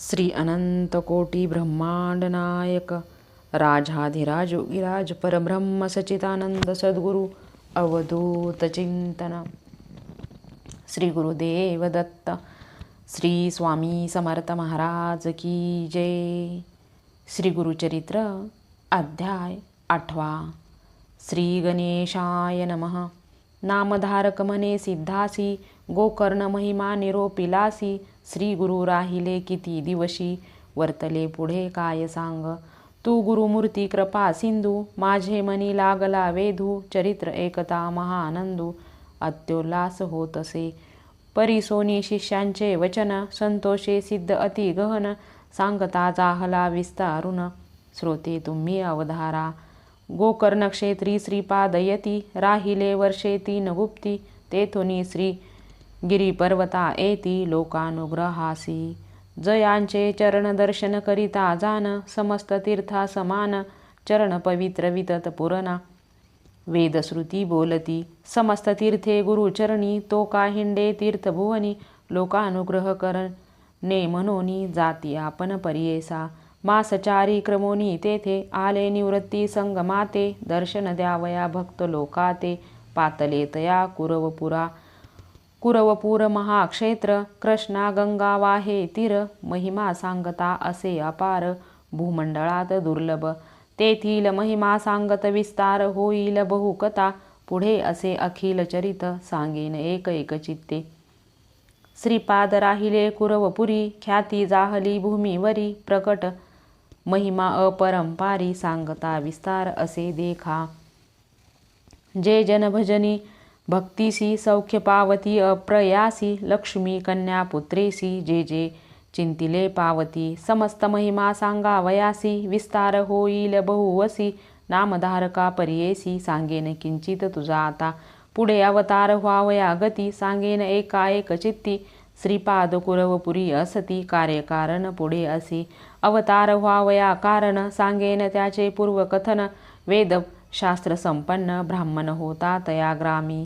श्री अनंत कोटी ब्रह्मांड नायक राजाधिराज योगीराज परब्रह्म सचितानंद सद्गुरु अवधूत चिंतन। श्री गुरुदेव दत्त श्री स्वामी समर्थ महाराज की जय। श्री गुरुचरित्र अध्याय आठवा। श्री गणेशाय नमः। नामधारक मने सिद्धासी गोकर्ण महिमा निरोपिलासी श्री गुरु राहिले किती दिवशी? वर्तले पुढे काय सांग? तू गुरुमूर्ती कृपा सिंधू माझे मनी लागला वेधू चरित्र एकता महानंदू अत्योल्लास होतसे. परिसोनी शिष्यांचे वचन संतोषे सिद्ध अति गहन सांगता जाहला विस्तारुन श्रोते तुम्ही अवधारा. गोकर्ण क्षेत्री श्रीपादयती राहिले वर्षे तीन गुप्ती तेथुनी श्री गिरीपर्वता येती लोकानुग्रहासी. जयांचे चरण दर्शन करिता जान समस्त तीर्था समान चरण पवित्र वितत पुरना. वेदश्रुती बोलती समस्त तीर्थे गुरुचरणी तो का हिंडे तीर्थभुवनी लोकानुग्रह करणे. मनोनी जाती आपण परियेसा. मासचारी क्रमोनी तेथे आले निवृत्ती संगमाते दर्शन द्यावया भक्त लोकाते. पातले तया कुरवपुरा कुरवपूर महाक्षेत्र कृष्णा गंगा वाहे तीर महिमा सांगता असे अपार भूमंडळात दुर्लभ. तेथील महिमा सांगत विस्तार होईल बहुकथा पुढे असे अखिल चरित सांगेन एक एक चित्ते. श्रीपाद राहिले कुरवपुरी ख्याती जाहली भूमीवरी प्रकट. महिमा अपरंपारी सांगता विस्तार असे देखा. जे जनभजनी भक्तीसी सौख्य पावती अप्रयासी लक्ष्मी कन्या पुत्रेसी जे जे चिंतिले पावती समस्त महिमा सांगावयासी विस्तार होईल बहुवसी नामधारका परियेसी सांगेन किंचित तुझा आता पुढे अवतार व्हावया गती सांगेन एकाएक चित्ती श्रीपाद कुरवपुरी असती कार्यकारण पुढे असी अवतार व्हावया कारण सांगेन त्याचे पूर्वकथन वेद शास्त्र संपन्न ब्राह्मण होता तया ग्रामी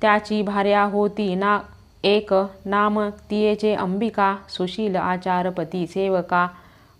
त्याची भार्या होती ना एक नाम तियेचे अंबिका सुशील आचारपती सेवका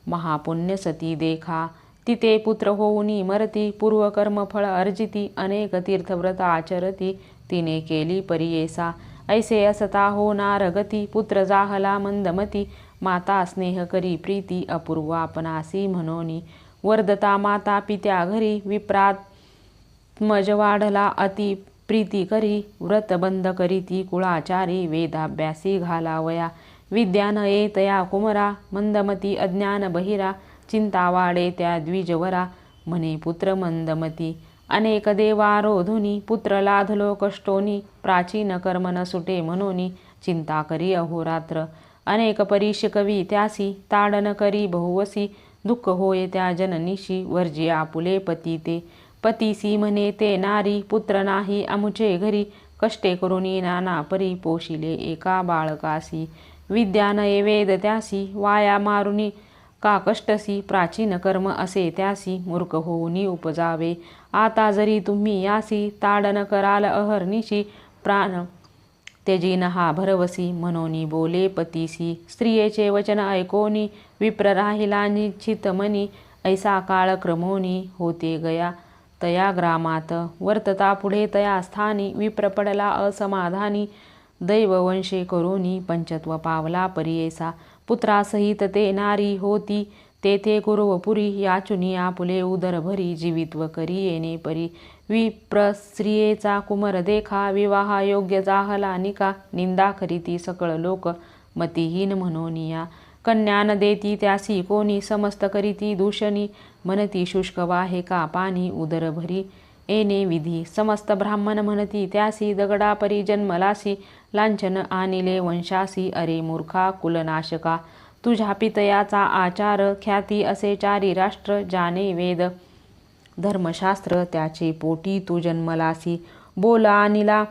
महापुण्य सती देखा. तिथे पुत्र होऊनी मरती पूर्वकर्मफळ अर्जिती अनेक तीर्थव्रत आचरती तिने केली परियेसा. ऐसे असता होणार गती पुत्र जाहला मंदमती. माता स्नेह करी प्रीती अपूर्वापनासी म्हणोनी. वर्धता माता पित्या घरी विप्रात्मज वाढला अति प्रीती करी व्रत बंद करीती कुळाचारी वेदाभ्यासी घालावया. विद्या न येतया कुमरा मंदमती अज्ञान बहिरा चिंता वाढे त्या द्विजवरा. म्हणे पुत्र मंदमती अनेक देवारोधुनी पुत्र लाधलो कष्टोनी प्राचीन कर्म न सुटे मनोनी चिंता करी अहोरात्र. अनेक परीश कवी त्यासी ताडन करी बहुवसी दुःख होय त्या जननीशी. वर्जी आपुले पती ते. पतीसी म्हणे ते नारी पुत्र नाही अमुचे घरी. कष्टे करून नाना परी पोशिले एका बाळकासी. विद्या नये वेद त्यासी वाया मारुनी. का कष्टसी प्राचीन कर्म असे त्यासी. मूर्ख होऊनी उपजावे. आता जरी तुम्ही यासी ताडन कराल अहर्निशी. प्राण तेजीन हा भरवसी मनोनी बोले पतीसी. स्त्रियेचे वचन ऐकोनी. विप्र राहिला निश्चित मनी ऐसा काळ क्रमोनी होते गया। तया ग्रामात वर्तता पुढे तया स्थानी विप्र पडला असमाधानी। दैववंशे करोनी पंचत्व पावला परियेसा। पुत्रासहित ते नारी होती तेथे कुरवपुरी याचुनी आपुले उदरभरी जीवित्व करी येणे परी विप्रस्त्रियेचा कुमर देखा विवाह योग्य जाहला निका। निंदा करीती सकळ लोक मतिहीन म्हणोनिया। कन्यान देती त्यासी कोणी समस्त करीती दूषणी. म्हणती शुष्क वाहे का पाणी उदर भरी? येणे विधी. समस्त ब्राह्मण म्हणती त्यासी दगडा परी जन्मलासी लांछन आणिले वंशासी अरे मूर्खा कुलनाशका. तुझ्या पितयाचा आचार ख्याती असे चारी राष्ट्र जाने वेद. धर्मशास्त्र त्याचे पोटी तू जन्मलासी बोला आणिला.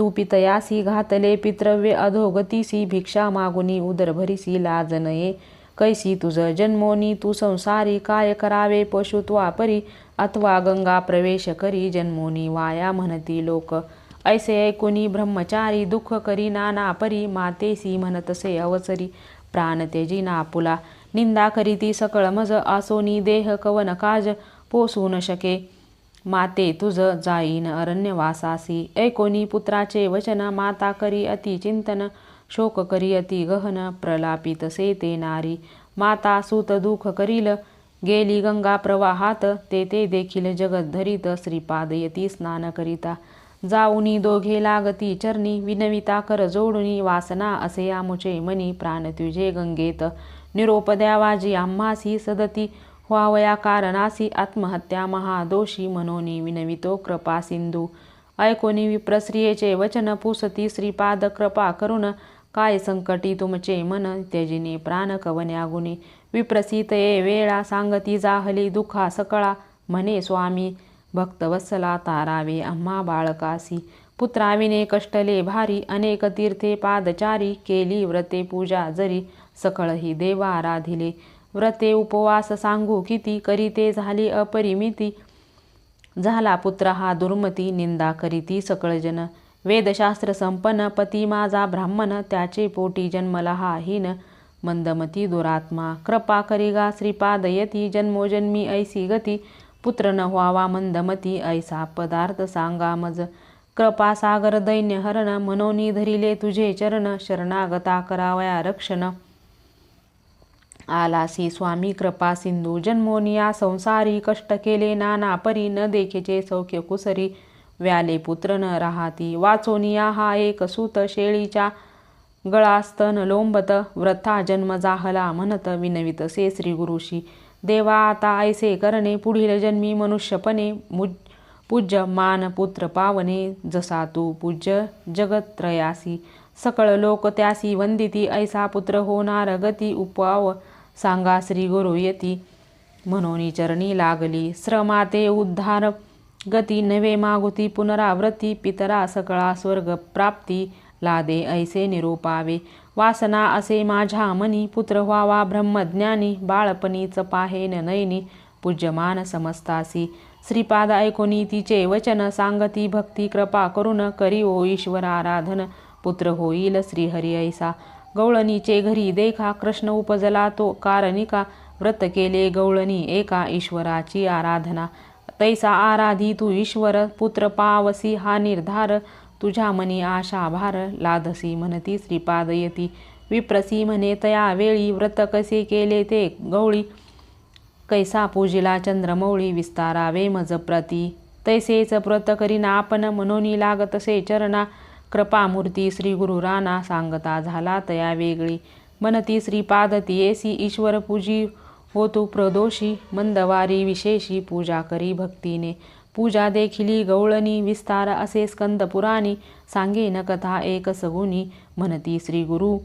तू पितयासी घातले पितृव्य अधोगतीसी भिक्षा मागुनी उदरभरीसी लाज नये. कैसी तुझ जन्मोनी तू संसारी काय करावे? पशुत्वापरी अथवा गंगा प्रवेश करी. जन्मोनी वाया म्हणती लोक. ऐसे ऐकुनी ब्रह्मचारी दुःख करी. नाना परी मातेसी म्हणतसे अवसरी. प्राण तेजी नापुला. निंदा करीती सकळ मज. आसोनी देह कवन काज. पोसू न शके. माते तुझ जाईन अरण्यवासासी. ऐकोनी पुत्राचे वचन माता करी अति चिंतन शोक करी अति गहन प्रलापित से ते नारी. माता सुत दुःख करील गेली गंगा प्रवाहात ते ते देखील जगत धरीत श्रीपादयती स्नान करिता. जाऊनी दोघे लागती चरणी विनविता कर जोडुनी वासना असे आमुचे मनी प्राण तुझे गंगेत. निरोप द्यावाजी आम्हासी सदती व्हावया कारणासी आत्महत्या महादोषी मनोनी विनवितो कृपा सिंधू. ऐकोनी विप्रस्त्रियेचे वचन पुसती श्रीपाद कृपा करून काय संकटी तुमचे मन त्यजिने प्राण कवन्या गुणी विप्रसित ये वेळा सांगती जाहली दुखा सकळा. म्हणे स्वामी भक्तवत्सला तारावे आम्हा बाळकासी. पुत्राविने कष्टले भारी अनेक तीर्थे पादचारी. केली व्रते पूजा जरी सकळही देवा आराधिले व्रते उपवास सांगू किती करीते झाली अपरिमिती. झाला पुत्र हा दुर्मती निंदा करीती सकळजन वेदशास्त्र संपन्न पती माझा ब्राह्मण त्याचे पोटी जन्मला हा हीन मंदमती दुरात्मा कृपा करिगा श्रीपादयती जन्मोजन्मी ऐसी गती. पुत्र न व्हावा मंदमती ऐसा पदार्थ सांगा मज. कृपा सागर दैन्य हरण मनोनी धरिले तुझे चरण. शरणागता करावया रक्षण. आलासी स्वामी कृपा सिंधू जन्मोनिया संसारी कष्ट केले नाना परी न देखेचे सौख्य कुसरी व्याले पुत्र न राहती वाचोनिया हा एक सूत शेळीच्या गळास्तन लोंबत व्रथा जन्म जाहला म्हणत विनवित से श्री गुरुशी देवा आता ऐसे करणे पुढील जन्मी मनुष्यपणे मुज पूज्य मान पुत्र पावने जसा तू पूज्य जगत्रयासी सकळ लोक त्यासी वंदिती ऐसा पुत्र होणार गती उपवाव सांगा श्री गुरु यती. म्हणून चरणी लागली. श्रमाते उद्धार. गती नवे मागुती पुनरावृत्ती. पितरा सकळा स्वर्ग प्राप्ती. लादे ऐसे निरोपावे. वासना असे माझ्या मनी. पुत्र व्हावा ब्रह्मज्ञानी. बाळपणीच पाहेन नयनी पूज्यमान समस्तासी. श्रीपाद ऐकोनी तिचे वचन. सांगती भक्ती कृपा करून करी ओ ईश्वर आराधन. पुत्र होईल श्रीहरी ऐसा. गवळणीचे घरी देखा कृष्ण उपजला तो कारणिका. व्रत केले गवळणी एका ईश्वराची आराधना. तैसा आराधी तू ईश्वर पुत्र पावसी हा निर्धार. तुझ्या मनी आशा भार लादसी म्हणती श्रीपादयती विप्रसी म्हणे तया वेळी व्रत कसे केले ते गवळी कैसा पूजिला चंद्रमौळी विस्तारावे मज प्रती? तैसेच व्रत करीना आपण मनोनी लागतसे चरणा. कृपामूर्ती श्री गुरु राणा सांगता झाला तया वेगळी. मनती श्रीपाद तियेसी ईश्वर पूजी होतो प्रदोषी. मंदवारी विशेषी पूजा करी भक्तीने. पूजा देखिली गवळणी विस्तार असे स्कंद पुराणी. सांगेन कथा एक सगुनी म्हणती श्री गुरु.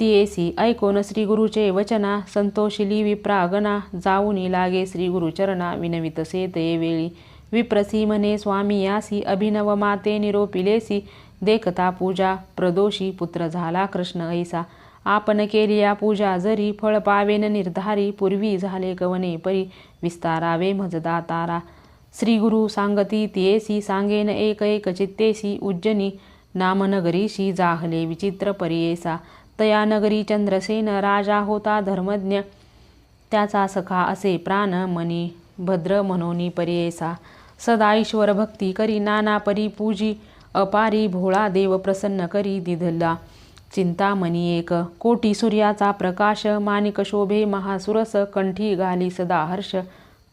तियेसी ऐकोन श्री गुरुचे वचना. संतोषिली विप्रागना. जाऊनी लागे श्री गुरुचरणा. विनवितसे ते वेळी. विप्रसी म्हणे स्वामी यासी अभिनव माते निरोपिलेसी देखता पूजा प्रदोषी पुत्र झाला कृष्ण ऐसा। आपण केली या पूजा जरी फळ पावेन निर्धारी पूर्वी झाले कवने परी विस्तारावे मजदा तारा श्रीगुरु सांगती तियेसी सांगेन एक एक चित्तेसी उज्जनी नामनगरीशी जाहले विचित्र परियेसा। तया नगरी चंद्रसेन राजा होता धर्मज्ञ त्याचा सखा असे प्राण मनी। भद्र मनोनी परियेसा. सदा ईश्वर भक्ती करी नाना परी पूजी अपारी भोळा देव प्रसन्न करी दिधला चिंतामणी एक कोटी सूर्याचा प्रकाश मानिक शोभे महासुरस कंठी घाली सदा हर्ष.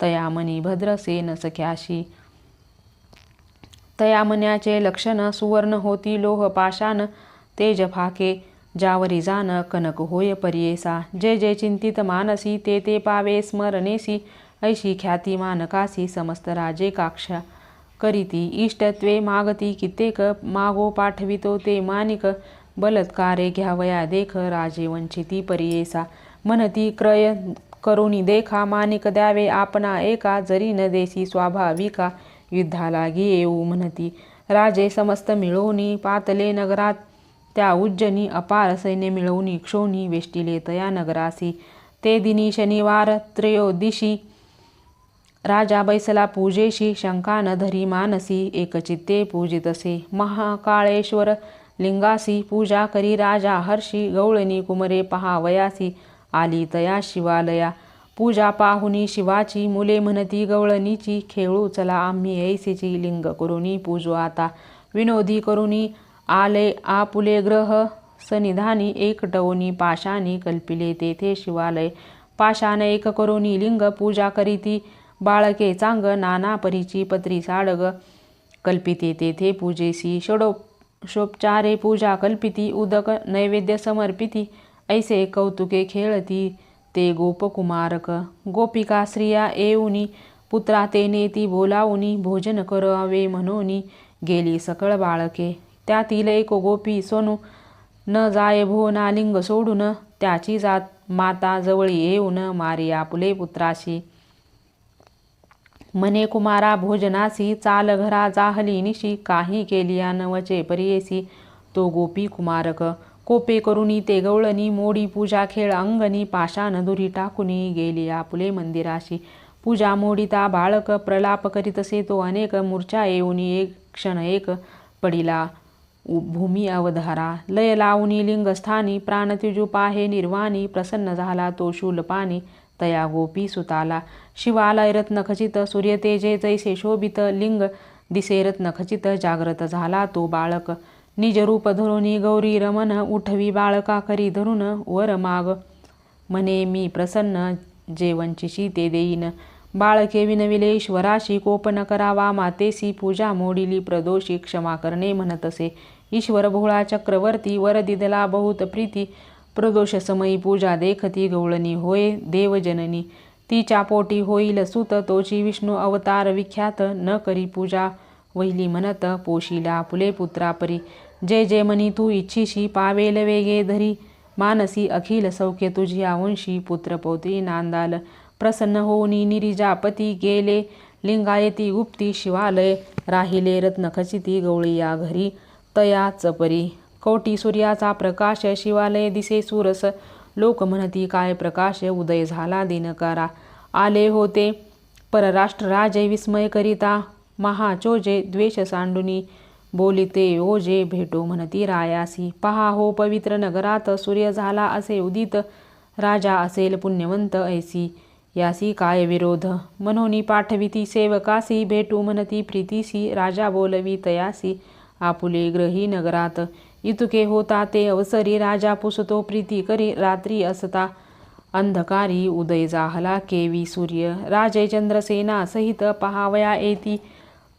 तयामनी भद्रसेन सख्याशी. तयामन्याचे लक्षण सुवर्ण होती लोह पाशान तेज फाके जावरी जान कनक होय परियेसा. जे जे चिंतित मानसी ते ते पावे स्मरणेसी ऐशी ख्याती मानकासी समस्त राजे काक्षा करीती इष्टत्वे मागती कित्येक मागो पाठवितो ते मानिक बलत्कारे घ्यावया देख राजे वंचिती परियेसा। म्हणती क्रय करुणी देखा मानिक द्यावे आपणा एका जरी न देसी स्वाभाविका। युद्धाला येऊ म्हणती राजे समस्त मिळवणी पातले नगरात। त्या उज्जनी अपार सैन्य मिळवणी क्षोणी वेष्टिले तया नगरासी। ते दिनी शनिवार त्रयोदिशी राजा बैसला पूजेशी शंकान धरी मानसी एकचित्ते पूजितसे महाकाळेश्वर लिंगासी पूजा करी राजा हर्षी गवळणी कुमरे पहा वयासी आली तया शिवालया. पूजा पाहुनी शिवाची मुले म्हणती गवळणीची खेळू चला आम्ही ऐसीची लिंग करुणी पूजू आता. विनोदी करुणी आले आपुले ग्रह सनिधानी एकटवनी पाशानी कल्पिले तेथे शिवालय. पाशान एक करुणी लिंग पूजा करीती बाळके चांग नाना परीची पत्री साडग. कल्पिते तेथे पूजेसी षडो शोपचारे पूजा कल्पिती उदक नैवेद्य समर्पिती ऐसे कौतुके खेळती ते गोपकुमारक. गोपिका स्त्रिया येऊनी पुत्रा ते नेती बोलावूनी भोजन करावे म्हणोनी गेली सकळ बाळके. त्यातील एक गोपी सोनू न जाय भो लिंग सोडून त्याची जात माता जवळी येऊन मारी आपले पुत्राशी. म्हणे कुमारा भोजनासी चाल घरा जाहली निशी काही केली नवचे परियेसी. तो गोपी कुमारक कोपे करुनी ते गवळणी मोडी पूजा खेळ अंगणी पाषाण दुरी टाकुनी गेली आपुले मंदिराशी. पूजा मोडिता बाळक प्रलाप करीतसे तो अनेक मूर्छा येऊनी एक क्षण एक पडिला. भूमी अवधारा लय लावणी लिंगस्थानी प्राणतिजू पाहे निर्वाणी प्रसन्न झाला तो शूलपानी. तया गोपी सुताला शिवालय रत्नखचित सूर्यतेजे जैसे शोभित लिंग दिसे रत्नखचित जागृत झाला तो बाळक. निजरूप धरुनी गौरी रमन उठवी बाळका करी धरून वर माग. म्हणे मी प्रसन्न जे ते देईन. बाळके विनविले ईश्वराशी कोपन करावा मातेसी पूजा मोडिली प्रदोषी क्षमा करणे म्हणतसे. ईश्वर भोळा चक्रवर्ती वर दिदला बहुत प्रीती. प्रदोष समयी पूजा देखती गवळणी होय देवजननी. तिच्या पोटी होईल सुत तोची विष्णू अवतार विख्यात. न करी पूजा वहिली म्हणत पोशिला फुले पुत्रापरी जे जे मनी तू इच्छिशी पावेल वेगे धरी. मानसी अखिल सौख्य तुझी आवंशी पुत्रपौत्री नांदाल. प्रसन्न होऊनी निरिजापती गेले. लिंगायती गुप्ती शिवालय. राहिले रत्नखचिती गवळी या घरी. तयाच परी. कोटी सूर्याचा प्रकाश शिवालय दिसे सुरस. लोक म्हणती काय प्रकाश उदय झाला दिनकारा आले होते. परराष्ट्र राजे विस्मय करिता महाचोजे द्वेष सांडुनी. बोलिते ओजे भेटो म्हणती रायासी. पहा हो पवित्र नगरात सूर्य झाला असे उदित. राजा असेल पुण्यवंत ऐसी. यासी काय विरोध? मनोनी पाठविती सेवकासी. भेटू म्हणती प्रीतीसी. राजा बोलवी तयासी. आपुले ग्रही नगरात. इतुके होता ते अवसरी राजा पुसतो प्रीती करी रात्री असता. अंधकारी उदय जाहला केवी सूर्य. राजे चंद्रसेना सहित पहावया येती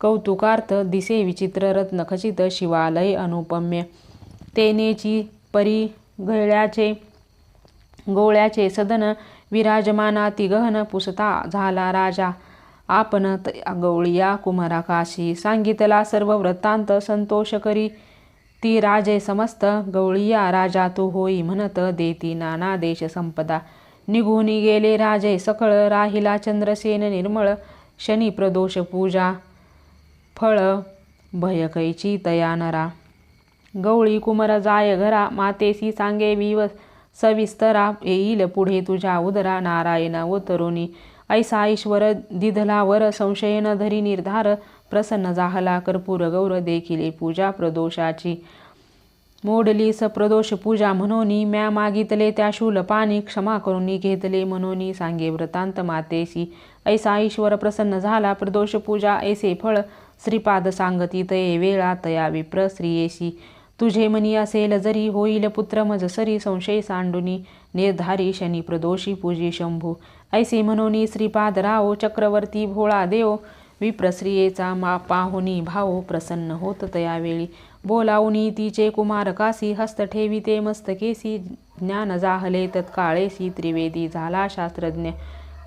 कौतुकार्थ दिसे विचित्र रत्नखचित शिवालय अनुपम्य. तेनेची परी गळ्याचे गोळ्याचे सदन विराजमाना तिगहन पुसता झाला राजा. आपण गवळिया कुमाराकाशी सांगितला सर्व वृत्तांत संतोष करी. ती राजे समस्त गवळीया राजा तू होई म्हणत देती नाना देश संपदा. निघून गेले राजे सकळ राहिला चंद्रसेन निर्मळ शनी प्रदोष पूजा फळ भयकैची तयानरा गवळी कुमर जाय घरा मातेसी सांगे विव सविस्तरा येईल पुढे तुझ्या उदरा नारायण व तरुणी ऐसा ईश्वर दिधलावर संशयन धरी निर्धार प्रसन्न जाहला कर्पूर गौर देखिले पूजा प्रदोषाची. मोडली सप्रदोष पूजा म्हणोनी म्या मागितले त्या शूल पाणी क्षमा करून घेतले म्हणोनी सांगे व्रतांत मातेशी. ऐसा ईश्वर प्रसन्न झाला. प्रदोष पूजा ऐसे फळ श्रीपाद सांगती तये वेळा तया विप्र श्रियेशी तुझे मनी असेल जरी होईल पुत्र मज सरी संशय सांडुनी. निर्धारी शनी प्रदोषी पूजी शंभू. ऐसे म्हणोनी श्रीपाद राव चक्रवर्ती भोळा देव. विप्रस्रियेचा मा पाहुनी भाव प्रसन्न होत तयावेळी. बोलावूनी तिचे कुमार कासी हस्त ठेविते मस्तकेसी ज्ञान जाहले तत्काळेसी त्रिवेदी झाला शास्त्रज्ञ.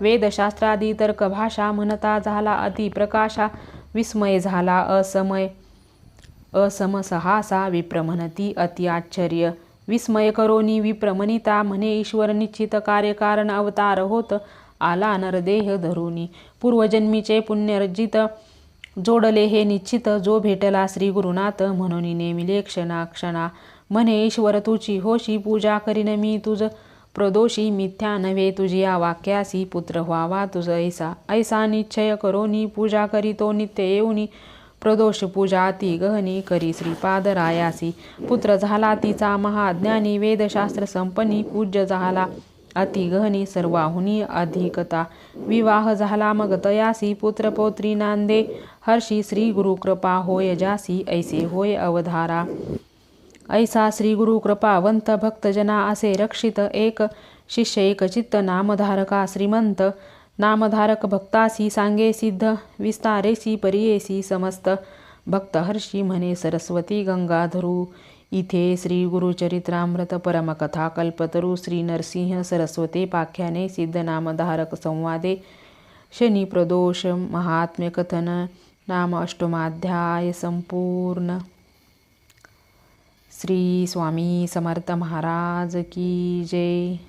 वेदशास्त्रादी तर्क भाषा म्हणता झाला अतिप्रकाशा विस्मय झाला असमय. असमसहासा विप्र अति आश्चर्य. विस्मय करोनी विप्रमणिता म्हणे ईश्वर निश्चित कार्यकारण अवतार होत आला नरदेह धरुनी. पूर्वजन्मीचे पुण्यरजित जोडले हे निश्चित. जो भेटला श्री गुरुनाथ म्हणून नेमिले क्षणा क्षणा. म्हणे ईश्वर तुझी होशी पूजा करीन मी तुझ प्रदोषी. मिथ्या नव्हे तुझी या वाक्यासी. पुत्र व्हावा तुझ ऐसा. ऐसा निश्चय करोनी पूजा करीतो नित्य येऊनी. प्रदोष पूजा ती गहनी करी श्रीपाद रायासी पुत्र झाला तिचा महाज्ञानी. वेदशास्त्र संपनी पूज्य झाला. अति गहनी सर्वाहुनी अधिकता. विवाह झाला मग तयासी पुत्र पौत्री नांदे. हर्षी श्री गुरु कृपा होय जासी ऐसे होय अवधारा. ऐसा श्री गुरु कृपावंत भक्तजना असे रक्षित एक. शिष्य एक चित्त नामधारका श्रीमंत. नामधारक भक्तासी सांगे सिद्ध. विस्तारेसी परियेसी समस्त. भक्त हर्षी म्हणे सरस्वती गंगाधरू. इथे श्री गुरुचरित्रामृत परमकथा कल्पतरू श्री नरसिंह सरस्वते पाख्याने सिद्ध नामधारक संवादे। शनी प्रदोष महात्म्य कथन नाम अष्टमाध्याय संपूर्ण। श्री स्वामी समर्थ महाराज की जय।